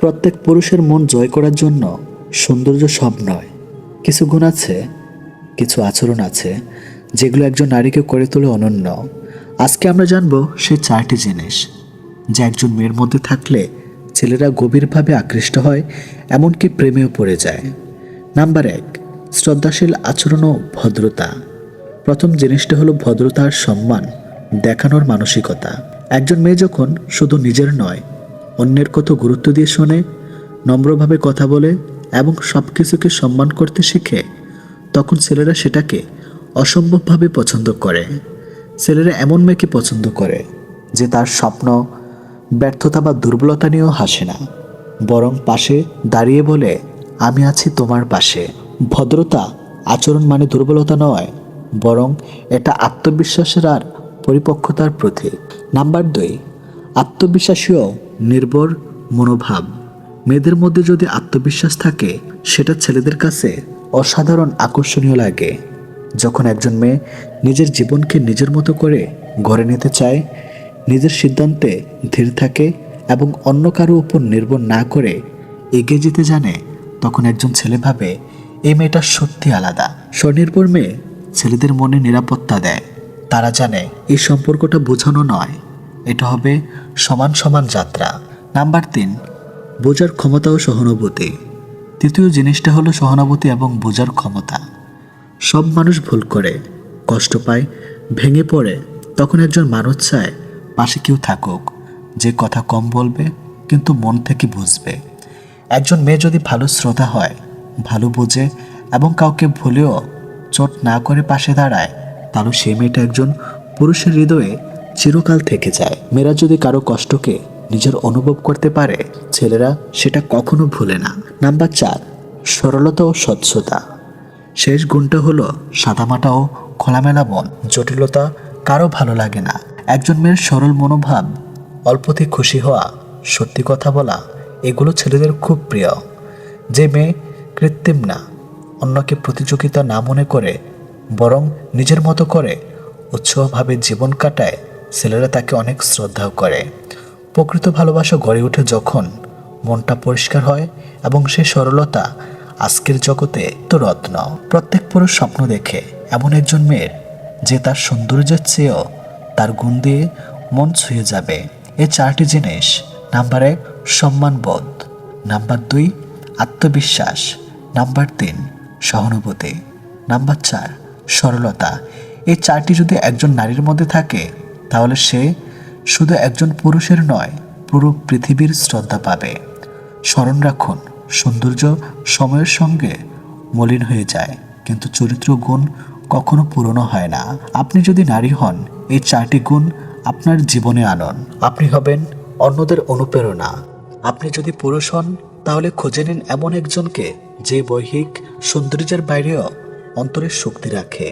প্রত্যেক পুরুষের মন জয় করার জন্য সৌন্দর্য সব নয়। কিছু গুণ আছে, কিছু আচরণ আছে, যেগুলো একজন নারীকে করে তোলে অনন্য। আজকে আমরা জানব সেই চারটি জিনিস, যা একজন মেয়ের মধ্যে থাকলে ছেলেরা গভীরভাবে আকৃষ্ট হয়, এমনকি প্রেমেও পড়ে যায়। নাম্বার এক, শ্রদ্ধাশীল আচরণ ও ভদ্রতা। প্রথম জিনিসটা হলো ভদ্রতার সম্মান দেখানোর মানসিকতা। একজন মেয়ে যখন শুধু নিজের নয় অন্যের কত গুরুত্ব দিয়ে শোনে, নম্রভাবে কথা বলে এবং সব কিছুকে সম্মান করতে শিখে, তখন ছেলেরা সেটাকে অসম্ভবভাবে পছন্দ করে। ছেলেরা এমন মেয়েকে পছন্দ করে যে তার স্বপ্ন, ব্যর্থতা বা দুর্বলতা নিয়েও হাসে না। বরং পাশে দাঁড়িয়ে বলে, আমি আছি তোমার পাশে। ভদ্রতা আচরণ মানে দুর্বলতা নয়, বরং এটা আত্মবিশ্বাসের আর পরিপক্কতার প্রতীক। নাম্বার দুই আত্মবিশ্বাসী ও নির্ভর মনোভাব। মেয়েদের মধ্যে যদি আত্মবিশ্বাস থাকে, সেটা ছেলেদের কাছে অসাধারণ আকর্ষণীয় লাগে। যখন একজন মেয়ে নিজের জীবনকে নিজের মতো করে গড়ে নিতে চায়, নিজের সিদ্ধান্তে ধীর থাকে এবং অন্য কারও উপর নির্ভর না করে এগিয়ে যেতে জানে, তখন একজন ছেলে ভাবে, এই মেয়েটা সত্যি আলাদা। স্বনির্ভর মেয়ে ছেলেদের মনে নিরাপত্তা দেয়। তারা জানে, এই সম্পর্কটা বোঝানো নয়। এটা হবে সমান সমান যাত্রা। নাম্বার তিন, বোঝার ক্ষমতা ও সহানুভূতি। তৃতীয় জিনিসটা হলো সহানুভূতি এবং বোঝার ক্ষমতা। সব মানুষ ভুল করে, কষ্ট পায়, ভেঙে পড়ে, তখন একজন মানুষ চায় পাশে কেউ থাকুক, যে কথা কম বলবে, কিন্তু মন থেকে বুঝবে। একজন মেয়ে যদি ভালো শ্রোতা হয়, ভালো বোঝে এবং কাউকে ভুলেও চোট না করে পাশে দাঁড়ায়, তাহলে সেই মেয়েটা একজন পুরুষের হৃদয়ে চিরকাল থেকে যায়। মেয়েরা যদি কারও কষ্টকে নিজের অনুভব করতে পারে, ছেলেরা সেটা কখনো ভুলে না। নাম্বার চার, সরলতা ও স্বচ্ছতা। শেষ গুণটা হলো সাদামাটা ও খোলামেলা মন। জটিলতা কারও ভালো লাগে না। একজন মেয়ের সরল মনোভাব, অল্পতে খুশি হওয়া, সত্যি কথা বলা, এগুলো ছেলেদের খুব প্রিয়। যে মেয়ে কৃত্রিম না, অন্যকে প্রতিযোগিতা না মনে করে, বরং নিজের মতো করে উৎসাহভাবে জীবন কাটায় ছেলেরা তাকে অনেক শ্রদ্ধাও করে। প্রকৃত ভালোবাসা গড়ে ওঠে যখন মনটা পরিষ্কার হয় এবং সে সরলতা আজকের জগতে তো রত্ন। প্রত্যেক পুরুষ স্বপ্ন দেখে এমন একজন মেয়ের যে তার সৌন্দর্যের চেয়েও তার গুণ দিয়ে মন ছুঁয়ে যাবে। এই চারটি জিনিস। নাম্বার এক, সম্মানবোধ। নাম্বার দুই, আত্মবিশ্বাস। নাম্বার তিন, সহানুভূতি। নাম্বার চার, সরলতা। এই চারটি যদি একজন নারীর মধ্যে থাকে তাহলে সে শুধু একজন পুরুষের নয়, পুরো পৃথিবীর শ্রদ্ধা পাবে। স্মরণ রাখুন, সৌন্দর্য সময়ের সঙ্গে মলিন হয়ে যায়, কিন্তু চরিত্র গুণ কখনো পুরনো হয় না। আপনি যদি নারী হন, এই চারটি গুণ আপনার জীবনে আনন। আপনি হবেন অন্যদের অনুপ্রেরণা। আপনি যদি পুরুষ হন, তাহলে খুঁজে নিন এমন একজনকে যে বৈহিক সৌন্দর্যের বাইরেও অন্তরের শক্তি রাখে।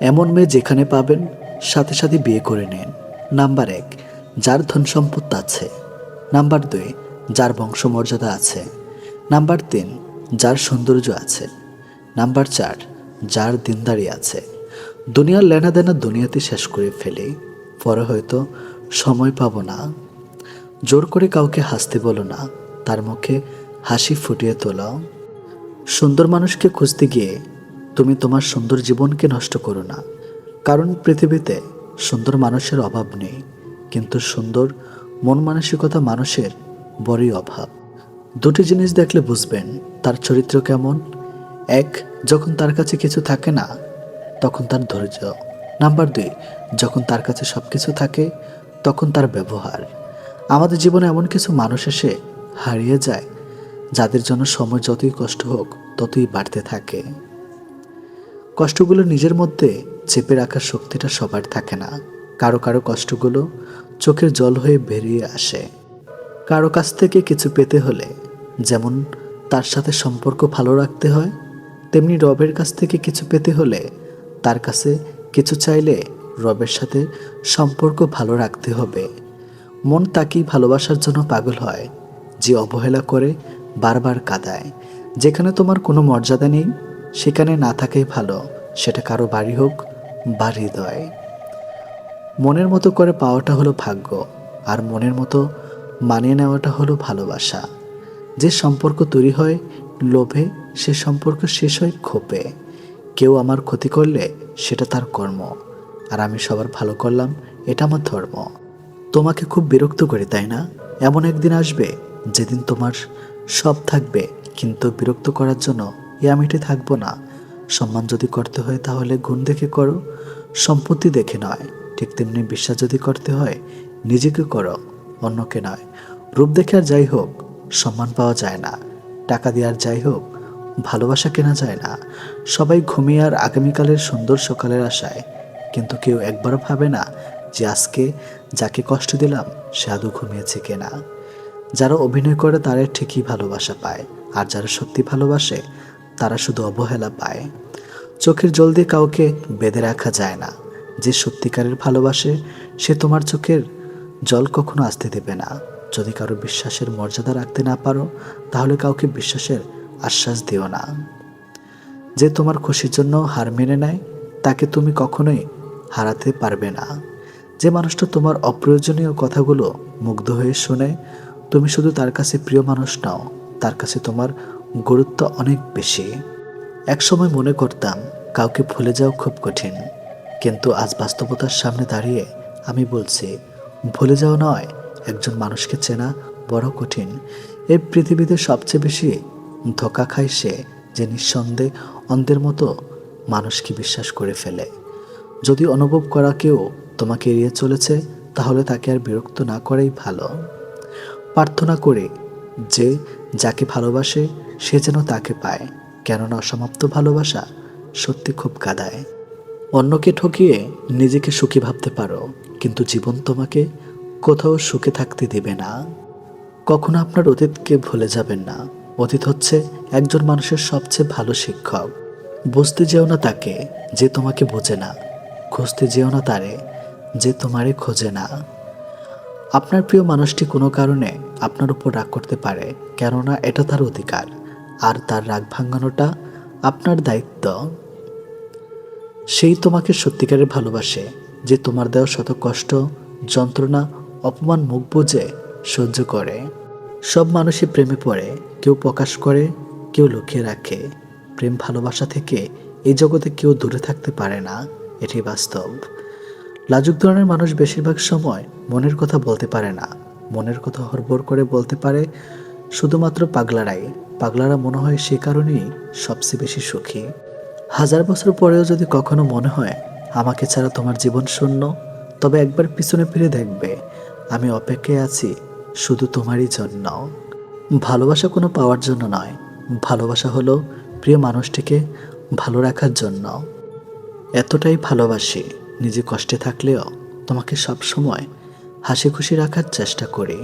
এমন মেয়ে যেখানে পাবেন সাথে সাথে বিয়ে করে নেন। নাম্বার এক, যার ধন সম্পদ আছে। নাম্বার দুই, যার বংশমর্যাদা আছে। নাম্বার তিন, যার সৌন্দর্য আছে। নাম্বার চার, যার দিনদারি আছে। দুনিয়ার লেনাদেনা দুনিয়াতে শেষ করে ফেলে, পরে হয়তো সময় পাবো না। জোর করে কাউকে হাসতে বলো না, তার মুখে হাসি ফুটিয়ে তোলাও সুন্দর মানুষকে খুঁজতে গিয়ে তুমি তোমার সুন্দর জীবনকে নষ্ট করো না। কারণ পৃথিবীতে সুন্দর মানুষের অভাব নেই, কিন্তু সুন্দর, মন মানসিকতা মানুষের বড়ই অভাব। দুটি জিনিস দেখলে বুঝবেন, তার চরিত্র কেমন। এক, যখন তার কাছে কিছু থাকে না, তখন তার ধৈর্য। নাম্বার দুই, যখন তার কাছে সব কিছু থাকে, তখন তার ব্যবহার। আমাদের জীবনে এমন কিছু মানুষ এসে হারিয়ে যায়, যাদের জন্য সময় যতই কষ্ট হোক, ততই বাড়তে থাকে। কষ্টগুলো নিজের মধ্যে চেপে রাখার শক্তিটা সবার থাকে না। কারও কারও কষ্টগুলো চোখের জল হয়ে বেরিয়ে আসে। কারও কাছ থেকে কিছু পেতে হলে যেমন তার সাথে সম্পর্ক ভালো রাখতে হয়, তেমনি রবের কাছ থেকে কিছু পেতে হলে তার কাছে কিছু চাইলে রবের সাথে সম্পর্ক ভালো রাখতে হবে। মন তাকেই ভালোবাসার জন্য পাগল হয়, যে অবহেলা করে বারবার কাঁদায়। যেখানে তোমার কোনো মর্যাদা নেই, সেখানে না থাকাই ভালো, সেটা কারও বাড়ি হোক বা হৃদয় মনের মতো করে পাওয়াটা হলো ভাগ্য, আর মনের মতো মানিয়ে নেওয়াটা হলো ভালোবাসা। যে সম্পর্ক তৈরি হয় লোভে, সে সম্পর্ক শেষ হয় ক্ষোভে। কেউ আমার ক্ষতি করলে সেটা তার কর্ম, আর আমি সবার ভালো করলাম, এটা আমার ধর্ম। তোমাকে খুব বিরক্ত করি, তাই না? এমন একদিন আসবে যেদিন তোমার সব থাকবে, কিন্তু বিরক্ত করার জন্য এ আমিটি থাকব না। সম্মান যদি করতে হয় তাহলে গুণ দেখে করো, সম্পত্তি দেখে নয়। ঠিক তেমনি বিশ্বাস যদি করতে হয়, নিজেকে করো, অন্যকে নয়। রূপ দেখে আর যাই হোক, সম্মান পাওয়া যায় না। টাকা দিয়ে আর যাই হোক, ভালোবাসা কেনা যায় না। সবাই ঘুমিয়ে আর আগামীকালের সুন্দর সকালের আশায়। কিন্তু কেউ একবারও ভাবে না যে আজকে যাকে কষ্ট দিলাম, সে আদৌ ঘুমিয়েছে কিনা। যারা অভিনয় করে তারা ঠিকই ভালোবাসা পায়। আর যারা সত্যি ভালোবাসে তারা শুধু অবহেলা পায়। চোখের জল দিয়ে কাউকে বেঁধে রাখা যায় না। যে সত্যিকারের ভালোবাসে, সে তোমার চোখের জল কখনো আসতে দেবে না। যদি কারও বিশ্বাসের মর্যাদা রাখতে না পারো, তাহলে কাউকে বিশ্বাসের আশ্বাস দিও না। যে তোমার খুশির জন্য হার মেনে নেয়, তাকে তুমি কখনোই হারাতে পারবে না। যে মানুষটা তোমার অপ্রয়োজনীয় কথাগুলো মুগ্ধ হয়ে শোনে, তুমি শুধু তার কাছে প্রিয় মানুষ নাও, তার কাছে তোমার গুরুত্ব অনেক বেশি। একসময় মনে করতাম, কাউকে ভুলে যাওয়া খুব কঠিন। কিন্তু আজ বাস্তবতার সামনে দাঁড়িয়ে আমি বলছি, ভুলে যাওয়া নয়, একজন মানুষকে চেনা বড় কঠিন। এই পৃথিবীতে সবচেয়ে বেশি ধোকা খায় সে যে নিঃসন্দেহে অন্ধের মতো মানুষকে বিশ্বাস করে ফেলে। যদি অনুভব করা কেউ তোমাকে এড়িয়ে চলেছে, তাহলে তাকে আর বিরক্ত না করাই ভালো। প্রার্থনা করে যে, যাকে ভালোবাসে সে যেন তাকে পায়, কেননা অসমাপ্ত ভালোবাসা সত্যি খুব কাদায়। অন্যকে ঠকিয়ে নিজেকে সুখী ভাবতে পারো, কিন্তু জীবন তোমাকে কোথাও সুখে থাকতে দেবে না। কখনো আপনার অতীতকে ভুলে যাবেন না। অতীত হচ্ছে একজন মানুষের সবচেয়ে ভালো শিক্ষক। বুঝতে যেও না তাকে যে তোমাকে বোঝে না। খুঁজতে যেও না তারে যে তোমারে খোঁজে না। আপনার প্রিয় মানুষটি কোনো কারণে আপনার উপর রাগ করতে পারে, কেননা এটা তার অধিকার। আর তার রাগ ভাঙানোটা আপনার দায়িত্ব। সেই তোমাকে সত্যিকারের ভালোবাসে, যে তোমার দেওয়া শত কষ্ট, যন্ত্রণা, অপমান, মুখ বুঝে সহ্য করে। সব মানুষই প্রেমে পড়ে, কেউ প্রকাশ করে, কেউ লুকিয়ে রাখে। প্রেম ভালোবাসা থেকে এই জগতে কেউ দূরে থাকতে পারে না এটি বাস্তব। লাজুক ধরনের মানুষ বেশিরভাগ সময় মনের কথা বলতে পারে না, মনের কথা হরবর করে বলতে পারে শুধুমাত্র পাগলারাই, পাগলারা মনে হয় সে কারণেই সবচেয়ে বেশি সুখী। হাজার বছর পরেও যদি কখনো মনে হয়, আমাকে ছাড়া তোমার জীবন শূন্য তবে একবার পিছনে ফিরে দেখবে, আমি অপেক্ষায় আছি শুধু তোমারই জন্য ভালোবাসা কোনো পাওয়ার জন্য নয়, ভালোবাসা হলো প্রিয় মানুষটিকে ভালো রাখার জন্য। এতটাই ভালোবাসি, নিজে কষ্টে থাকলেও তোমাকে সব সময় হাসি খুশি রাখার চেষ্টা করি।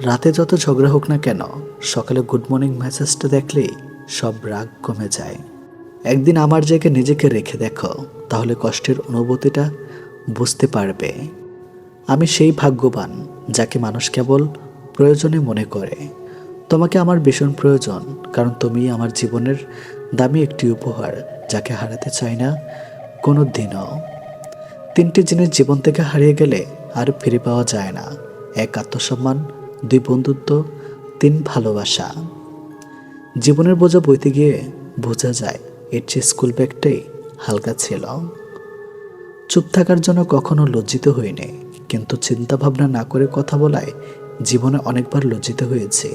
রাতে যত ঝগড়া হোক না কেন, সকালে গুড মর্নিং মেসেজটা দেখলেই সব রাগ কমে যায়। একদিন আমার জায়গায় নিজেকে রেখে দেখো, তাহলে কষ্টের অনুভূতিটা বুঝতে পারবে। আমি সেই ভাগ্যবান যাকে মানুষ কেবল প্রয়োজনে মনে করে। তোমাকে আমার ভীষণ প্রয়োজন, কারণ তুমি আমার জীবনের দামি একটি উপহার যাকে হারাতে চাই না কোনো দিনও তিনটি জিনিস জীবন থেকে হারিয়ে গেলে আর ফিরে পাওয়া যায় না, এক আত্মসম্মান দুই বন্ধুত্ব, তিন ভালোবাসা। জীবনের বোঝা বইতে গিয়ে বোঝা যায়, এর চেয়ে স্কুল ব্যাগটাই হালকা ছিল। চুপ থাকার জন্য কখনো লজ্জিত হইনি, কিন্তু চিন্তা ভাবনা না করে কথা বলায় জীবনে অনেকবার লজ্জিত হয়েছে।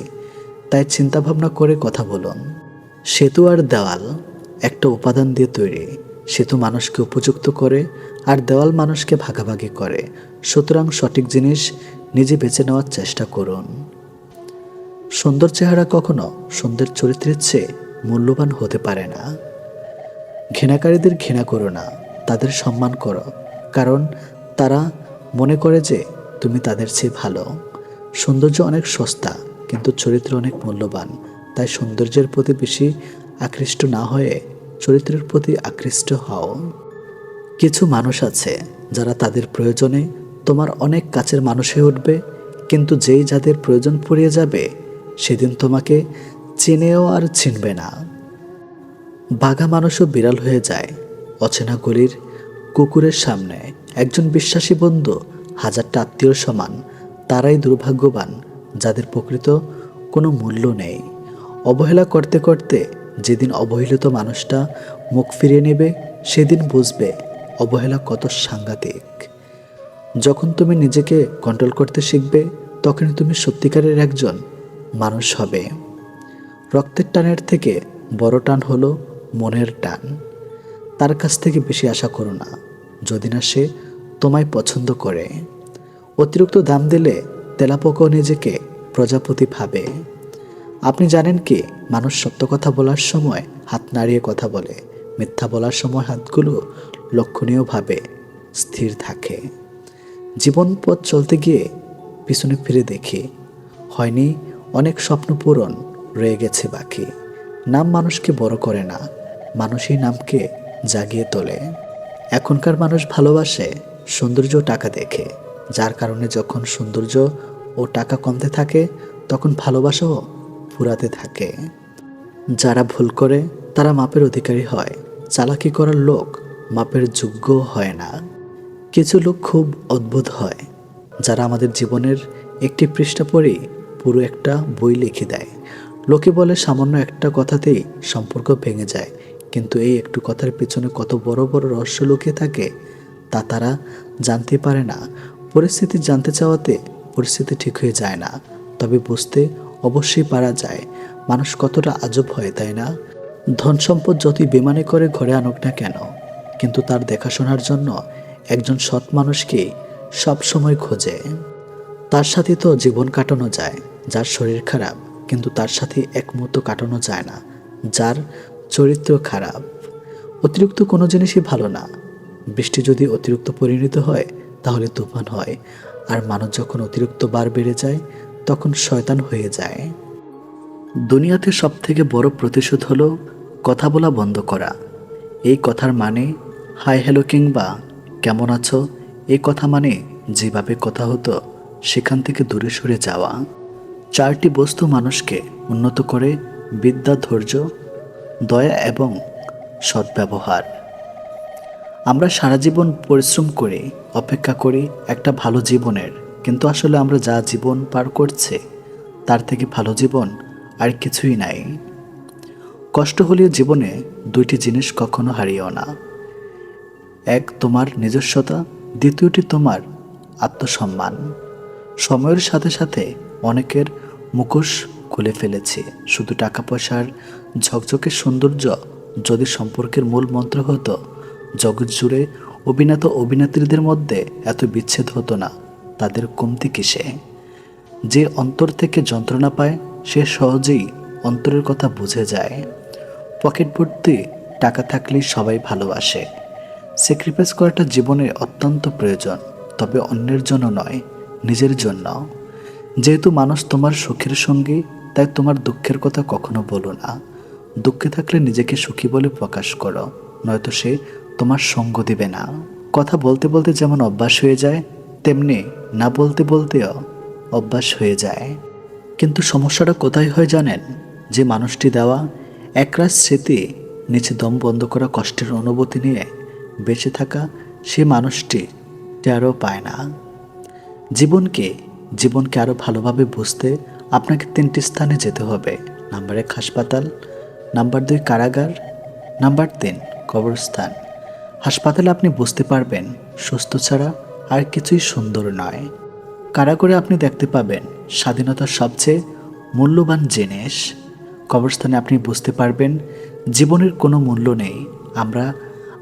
তাই চিন্তা ভাবনা করে কথা বলুন। সেতু আর দেওয়াল, একটা উপাদান দিয়ে তৈরি। সেতু মানুষকে উপযুক্ত করে, আর দেওয়াল মানুষকে ভাগাভাগি করে। সুতরাং সঠিক জিনিস নিজে বেছে নেওয়ার চেষ্টা করুন। সুন্দর চেহারা কখনো সুন্দর চরিত্রের চেয়ে মূল্যবান হতে পারে না। ঘৃণাকারীদের ঘৃণা করো না, তাদের সম্মান করো, কারণ তারা মনে করে যে তুমি তাদের চেয়ে ভালো। সৌন্দর্য অনেক সস্তা, কিন্তু চরিত্র অনেক মূল্যবান, তাই সৌন্দর্যের প্রতি বেশি আকৃষ্ট না হয়ে চরিত্রের প্রতি আকৃষ্ট হও। কিছু মানুষ আছে যারা তাদের প্রয়োজনে তোমার অনেক কাছের মানুষ হয়ে উঠবে, কিন্তু যেই যাদের প্রয়োজন পড়িয়ে যাবে, সেদিন তোমাকে চেনেও আর চিনবে না। বাঘা মানুষও বিড়াল হয়ে যায় অচেনা গলির কুকুরের সামনে। একজন বিশ্বাসী বন্ধু, হাজারটা আত্মীয়র সমান, তারাই দুর্ভাগ্যবান, যাদের প্রকৃত কোনো মূল্য নেই। অবহেলা করতে করতে যেদিন অবহেলিত মানুষটা মুখ ফিরিয়ে নেবে, সেদিন বুঝবে অবহেলা কত সাংঘাতিক। যখন তুমি নিজেকে কন্ট্রোল করতে শিখবে, তখনই তুমি সত্যিকারের একজন মানুষ হবে। রক্তের টানের থেকে বড় টান হলো মনের টান। তার কাছ থেকে বেশি আশা করো না, যদি না সে তোমায় পছন্দ করে। অতিরিক্ত দাম দিলে তেলাপোকাও নিজেকে প্রজাপতি ভাবে। আপনি জানেন কি, মানুষ সত্য কথা বলার সময় হাত নাড়িয়ে কথা বলে, মিথ্যা বলার সময় হাতগুলো লক্ষণীয়ভাবে স্থির থাকে। জীবন পথ চলতে গিয়ে পিছনে ফিরে দেখি, হয়নি অনেক স্বপ্ন পূরণ রয়ে গেছে বাকি। নাম মানুষকে বড় করে না, মানুষই নামকে জাগিয়ে তোলে। এখনকার মানুষ ভালোবাসে সৌন্দর্য টাকা দেখে, যার কারণে যখন সৌন্দর্য ও টাকা কমতে থাকে, তখন ভালোবাসাও ফুরাতে থাকে। যারা ভুল করে, তারা মাপের অধিকারী হয়, চালাকি করার লোক মাপের যোগ্য হয় না। কিছু লোক খুব অদ্ভুত হয়, যারা আমাদের জীবনের একটি পৃষ্ঠা পড়েই পুরো একটা বই লিখে দেয়। লোকে বলে সামান্য একটা কথাতেই সম্পর্ক ভেঙে যায়, কিন্তু এই একটু কথার পেছনে কত বড় বড় রহস্য লুকিয়ে থাকে, তা তারা জানতে পারে না। পরিস্থিতি জানতে চাওয়াতে পরিস্থিতি ঠিক হয়ে যায় না, তবে বুঝতে অবশ্যই পারা যায়, মানুষ কতটা আজব হয়, তাই না? ধন সম্পদ যতই বেমানে করে ঘরে আনুক না কেন, কিন্তু তার দেখাশোনার জন্য একজন সৎ মানুষকে সব সময় খোঁজে। তার সাথে তো জীবন কাটানো যায়, যার শরীর খারাপ, কিন্তু তার সাথে এক মুহূর্ত কাটানো যায় না, যার চরিত্র খারাপ। অতিরিক্ত কোনো জিনিসই ভালো না। বৃষ্টি যদি অতিরিক্ত পরিণত হয়, তাহলে তুফান হয়, আর মানুষ যখন অতিরিক্ত বার বেড়ে যায়, তখন শয়তান হয়ে যায়। দুনিয়াতে সব থেকে বড় প্রতিশোধ হলো, কথা বলা বন্ধ করা। এই কথার মানে হাই হ্যালো কিংবা কেমন আছো? এই কথা মানে যেভাবে কথা হতো, সেখান থেকে দূরে সরে যাওয়া। চারটি বস্তু মানুষকে উন্নত করে, বিদ্যা, ধৈর্য, দয়া এবং সদ্ব্যবহার। আমরা সারা জীবন পরিশ্রম করি, অপেক্ষা করি একটা ভালো জীবনের। কিন্তু আসলে আমরা যা জীবন পার করছে, তার থেকে ভালো জীবন আর কিছুই নাই। কষ্ট হলেও জীবনে দুইটি জিনিস কখনো হারিয়েও না। এক তোমার নিজস্বতা, দ্বিতীয়টি তোমার আত্মসম্মান। সময়ের সাথে সাথে অনেকের মুখোশ খুলে ফেলেছে। শুধু টাকা পয়সার ঝকঝকে সৌন্দর্য যদি সম্পর্কের মূল মন্ত্র হতো, জগৎ জুড়ে অভিনেত অভিনেত্রীদের মধ্যে এত বিচ্ছেদ হতো না, তাদের কমতি কিসে? যে অন্তর থেকে যন্ত্রণা পায়, সে সহজেই অন্তরের কথা বুঝে যায়। পকেট ভর্তি টাকা থাকলেই সবাই ভালোবাসে। স্যাক্রিফাইস করাটা জীবনে অত্যন্ত প্রয়োজন, তবে অন্যের জন্য নয়, নিজের জন্য। যেহেতু মানুষ তোমার সুখের সঙ্গী, তাই তোমার দুঃখের কথা কখনো বলো না। দুঃখে থাকলে নিজেকে সুখী বলে প্রকাশ করো, নয়তো সে তোমার সঙ্গ দিবে না। কথা বলতে বলতে যেমন অভ্যাস হয়ে যায়, তেমনি না বলতে বলতেও অভ্যাস হয়ে যায়। কিন্তু সমস্যাটা কোথায় হয় জানেন? যে মানুষটি দেওয়া একরাশ স্মৃতি নিচে দম বন্ধ করা কষ্টের অনুভূতি নিয়ে বেঁচে থাকা সে মানুষটি টেরও পায় না। জীবনকে জীবনকে আরও ভালোভাবে বুঝতে আপনাকে তিনটি স্থানে যেতে হবে। নাম্বার এক, হাসপাতাল। নাম্বার দুই, কারাগার। নাম্বার তিন, কবরস্থান। হাসপাতালে আপনি বুঝতে পারবেন, সুস্থ ছাড়া আর কিছুই সুন্দর নয়। কারাগারে আপনি দেখতে পাবেন স্বাধীনতার সবচেয়ে মূল্যবান জিনিস। কবরস্থানে আপনি বুঝতে পারবেন, জীবনের কোনো মূল্য নেই। আমরা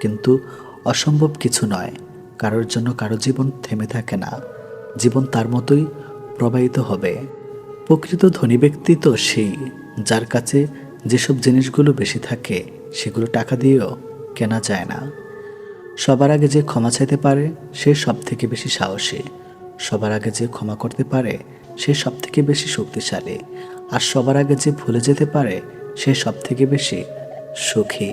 কিন্তু অসম্ভব কিছু নয়। কারোর জন্য কারও জীবন থেমে থাকে না। জীবন তার মতোই প্রবাহিত হবে। প্রকৃত ধনী ব্যক্তি তো সেই, যার কাছে যেসব জিনিসগুলো বেশি থাকে, সেগুলো টাকা দিয়েও কেনা যায় না। সবার আগে যে ক্ষমা চাইতে পারে, সে সব থেকে বেশি সাহসী। সবার আগে যে ক্ষমা করতে পারে, সে সব থেকে বেশি শক্তিশালী। আর সবার আগে যে ভুলে যেতে পারে, সে সব থেকে বেশি সুখী।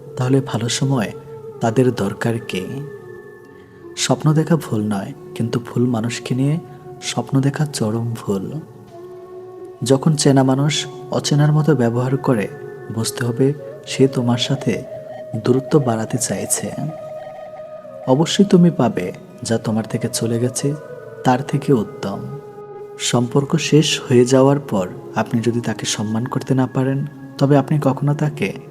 তাহলে ভালো সময় তাদের দরকার কে? স্বপ্ন দেখা ভুল নয়, কিন্তু ভুল মানুষকে নিয়ে স্বপ্ন দেখা চরম ভুল। যখন চেনা মানুষ অচেনার মতো ব্যবহার করে, বুঝতে হবে সে তোমার সাথে দূরত্ব বাড়াতে চাইছে। অবশ্যই তুমি পাবে যা তোমার থেকে চলে গেছে, তার থেকে উত্তম। সম্পর্ক শেষ হয়ে যাওয়ার পর আপনি যদি তাকে সম্মান করতে না পারেন, তবে আপনি কখনো তাকে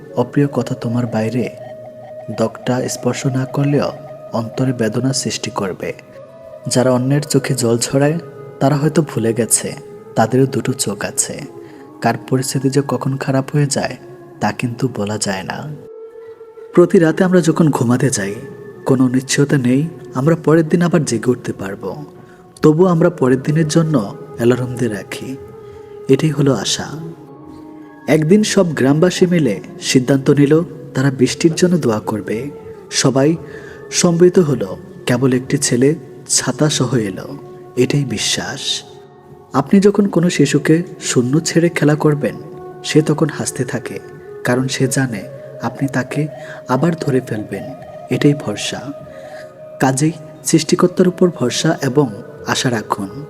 অপ্রিয় কথা তোমার বাইরে দগটা স্পর্শ না করলেও অন্তরে বেদনা সৃষ্টি করবে। যারা অন্যের চোখে জল ছড়ায়, তারা হয়তো ভুলে গেছে, তাদেরও দুটো চোখ আছে। কার পরিস্থিতি যে কখন খারাপ হয়ে যায়, তা কিন্তু বলা যায় না। প্রতি রাতে আমরা যখন ঘুমাতে যাই, কোনো নিশ্চয়তা নেই, আমরা পরের দিন আবার জেগে উঠতে পারব। তবু আমরা পরের দিনের জন্য অ্যালার্ম দিয়ে রাখি। এটাই হলো আশা। একদিন সব গ্রামবাসী মিলে সিদ্ধান্ত নিল, তারা বৃষ্টির জন্য দোয়া করবে। সবাই সম্মিলিত হলো, কেবল একটি ছেলে ছাতা সহ এলো। এটাই বিশ্বাস। আপনি যখন কোনো শিশুকে শূন্য ছেড়ে খেলা করবেন, সে তখন হাসতে থাকে, কারণ সে জানে আপনি তাকে আবার ধরে ফেলবেন। এটাই ভরসা। কাজেই সৃষ্টিকর্তার উপর ভরসা এবং আশা রাখুন।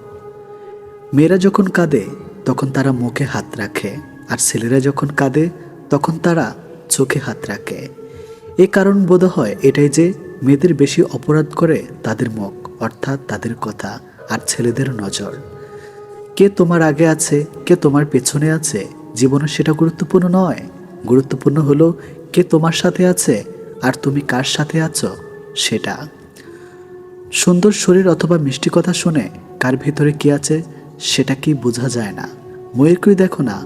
মেয়েরা যখন কাঁদে, তখন তারা মুখে হাত রাখে। আর ছেলেরা যখন কাঁদে, তখন তারা চোখে হাত রাখে। এ কারণ বোধ হয় এটাই যে মেয়েদের বেশি অপরাধ করে তাদের মুখ, অর্থাৎ তাদের কথা আর ছেলেদের নজর। কে তোমার আগে আছে, কে তোমার পেছনে আছে, জীবনে সেটা গুরুত্বপূর্ণ নয়। গুরুত্বপূর্ণ হলো কে তোমার সাথে আছে আর তুমি কার সাথে আছো সেটা। সুন্দর শরীর অথবা মিষ্টি কথা শুনে কার ভিতরে কি আছে সেটা কি বোঝা যায় না। ময়ূরকেই দেখো না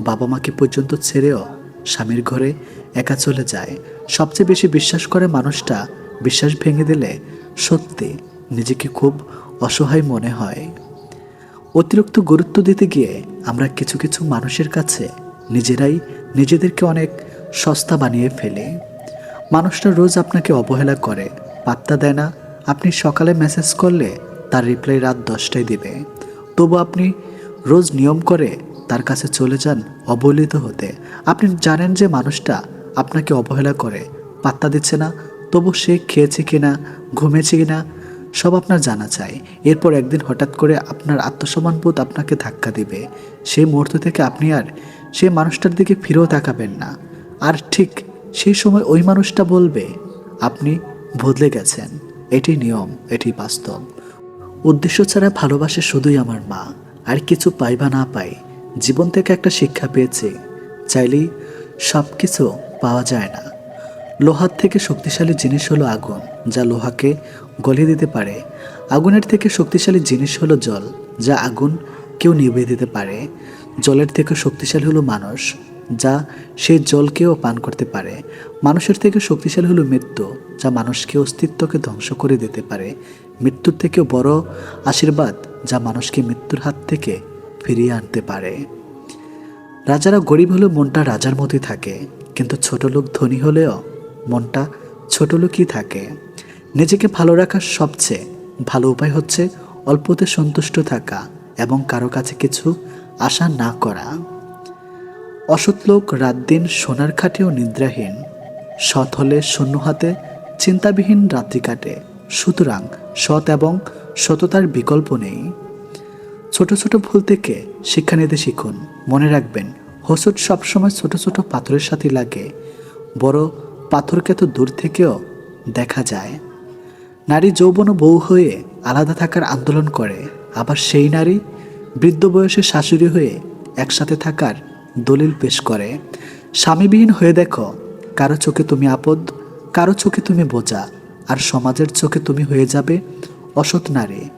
বাবা মাকে পর্যন্ত ছেড়েও স্বামীর ঘরে একা চলে যায়। সবচেয়ে বেশি বিশ্বাস করে মানুষটা বিশ্বাস ভেঙে দিলে সত্যি নিজেকে খুব অসহায় মনে হয়। অতিরিক্ত গুরুত্ব দিতে গিয়ে আমরা কিছু কিছু মানুষের কাছে নিজেরাই নিজেদেরকে অনেক সস্তা বানিয়ে ফেলি। মানুষটা রোজ আপনাকে অবহেলা করে, পাত্তা দেয় না। আপনি সকালে মেসেজ করলে তার রিপ্লাই রাত দশটায় দিবে। তবু আপনি রোজ নিয়ম করে তার কাছে চলে যান অবহেলিত হতে। আপনি জানেন যে মানুষটা আপনাকে অবহেলা করে, পাত্তা দিচ্ছে না, তবু সে খেয়েছে কিনা ঘুমেছে কিনা, সব আপনার জানা চাই। এরপর একদিন হঠাৎ করে আপনার আত্মসম্মান বোধ আপনাকে ধাক্কা দিবে। সেই মুহূর্ত থেকে আপনি আর সেই মানুষটার দিকে ফিরেও তাকাবেন না। আর ঠিক সেই সময় ওই মানুষটা বলবে, আপনি বদলে গেছেন। এটি নিয়ম, এটি বাস্তব। উদ্দেশ্য ছাড়া ভালোবাসে শুধুই আমার মা। আর কিছু পাই বা না পাই। জীবন থেকে একটা শিক্ষা পেয়েছে, চাইলেই সব কিছু পাওয়া যায় না। লোহার থেকে শক্তিশালী জিনিস হলো আগুন, যা লোহাকে গলিয়ে দিতে পারে। আগুনের থেকে শক্তিশালী জিনিস হলো জল, যা আগুন কেউ নিভিয়ে দিতে পারে। জলের থেকে শক্তিশালী হলো মানুষ, যা সেই জলকেও পান করতে পারে। মানুষের থেকে শক্তিশালী হলো মৃত্যু, যা মানুষকে অস্তিত্বকে ধ্বংস করে দিতে পারে। মৃত্যুর থেকেও বড় আশীর্বাদ, যা মানুষকে মৃত্যুর হাত থেকে ফিরিয়ে আনতে পারে। রাজারা গরিব হলেও মনটা রাজার মতোই থাকে, কিন্তু ছোট লোক ধনী হলেও মনটা ছোট লোকই থাকে। নিজেকে ভালো রাখার সবচেয়ে ভালো উপায় হচ্ছে অল্পতে সন্তুষ্ট থাকা এবং কারও কাছে কিছু আশা না করা। অসৎ লোক রাত দিন সোনার খাটেও নিদ্রাহীন, সৎ হলে শূন্য হাতে চিন্তাবিহীন রাত্রি কাটে। সুতরাং সৎ এবং সততার বিকল্প নেই। ছোট ছোট ভুল থেকে শিক্ষা নিতে শিখুন। মনে রাখবেন হোসট সবসময় ছোট ছোট পাথরের সাথে লাগে। বড় পাথরকে তো দূর থেকেও দেখা যায়। নারী যৌবন বউ হয়ে আলাদা থাকার আন্দোলন করে। আবার সেই নারী বৃদ্ধ বয়সে শাশুড়ি হয়ে একসাথে থাকার দলিল পেশ করে। স্বামীবিহীন হয়ে দেখো, কারও চোখে তুমি আপদ, কারও চোখে তুমি বোঝা। আর সমাজের চোখে তুমি হয়ে যাবে অসৎ নারী।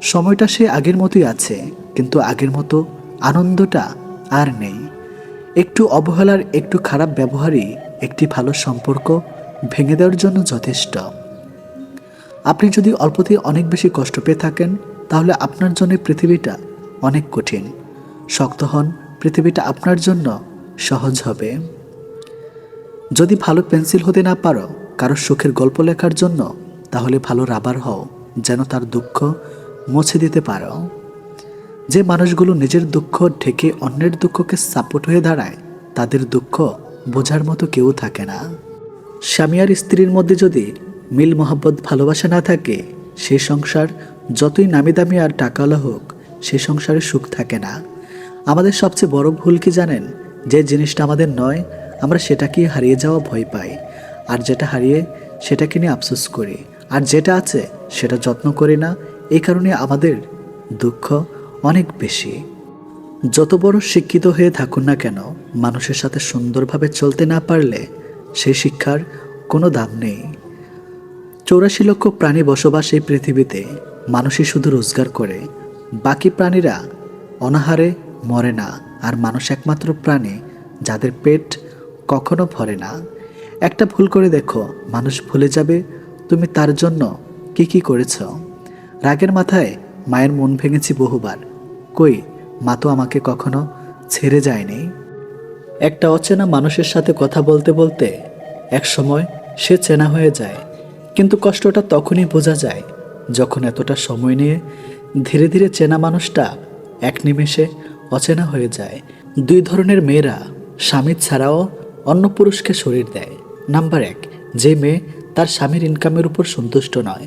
সময়টা সে আগের মতোই আছে, কিন্তু আগের মতো আনন্দটা আর নেই। একটু অবহেলার, একটু খারাপ ব্যবহারই একটি ভালো সম্পর্ক ভেঙে দেওয়ার জন্য যথেষ্ট। আপনি যদি অল্পতেই অনেক বেশি কষ্ট পেয়ে থাকেন, তাহলে আপনার জন্য পৃথিবীটা অনেক কঠিন। শক্ত হন, পৃথিবীটা আপনার জন্য সহজ হবে। যদি ভালো পেন্সিল হতে না পারো, কারও সুখের গল্প লেখার জন্য, তাহলে ভালো রাবার হও, যেন তার দুঃখ মুছে দিতে পারো। যে মানুষগুলো নিজের দুঃখ ঢেকে অন্যের দুঃখকে সাপোর্ট হয়ে দাঁড়ায়, তাদের দুঃখ বোঝার মতো কেউ থাকে না। স্বামী আর স্ত্রীর মধ্যে যদি মিল মোহাব্বত ভালোবাসা না থাকে, সে সংসার যতই নামি দামি আর টাকাওয়ালা হোক, সে সংসারে সুখ থাকে না। আমাদের সবচেয়ে বড় ভুল কি জানেন? যে জিনিসটা আমাদের নয়, আমরা সেটাকেই হারিয়ে যাওয়া ভয় পাই। আর যেটা হারিয়ে সেটাকে নিয়ে আফসোস করি। আর যেটা আছে, সেটা যত্ন করি না এই কারণে আমাদের দুঃখ অনেক বেশি। যত বড় শিক্ষিত হয়ে থাকুন না কেন, মানুষের সাথে সুন্দরভাবে চলতে না পারলে সেই শিক্ষার কোনো দাম নেই। চৌরাশি লক্ষ প্রাণী বসবাস এই পৃথিবীতে, মানুষই শুধু রোজগার করে। বাকি প্রাণীরা অনাহারে মরে না, আর মানুষ একমাত্র প্রাণী যাদের পেট কখনো ভরে না। একটা ভুল করে দেখো, মানুষ ভুলে যাবে, তুমি তার জন্য কি কি করেছ? রাগের মাথায় মায়ের মন ভেঙেছি বহুবার। কই, মা তো আমাকে কখনো ছেড়ে যায়নি। একটা অচেনা মানুষের সাথে কথা বলতে বলতে এক সময় সে চেনা হয়ে যায়, কিন্তু কষ্টটা তখনই বোঝা যায় যখন এতটা সময় নিয়ে ধীরে ধীরে চেনা মানুষটা এক নিমেষে অচেনা হয়ে যায়। দুই ধরনের মেয়েরা স্বামী ছাড়াও অন্য পুরুষকে শরীর দেয়। নাম্বার এক, যে মেয়ে তার স্বামীর ইনকামের উপর সন্তুষ্ট নয়।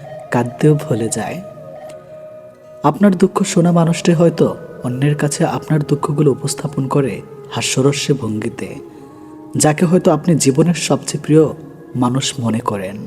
কাঁদতেও ভুলে যায়। আপনার দুঃখ শোনা মানুষটি হয়তো অন্যের কাছে আপনার দুঃখগুলো উপস্থাপন করে হাস্যরস্যে ভঙ্গিতে, যাকে হয়তো আপনি জীবনের সবচেয়ে প্রিয় মানুষ মনে করেন।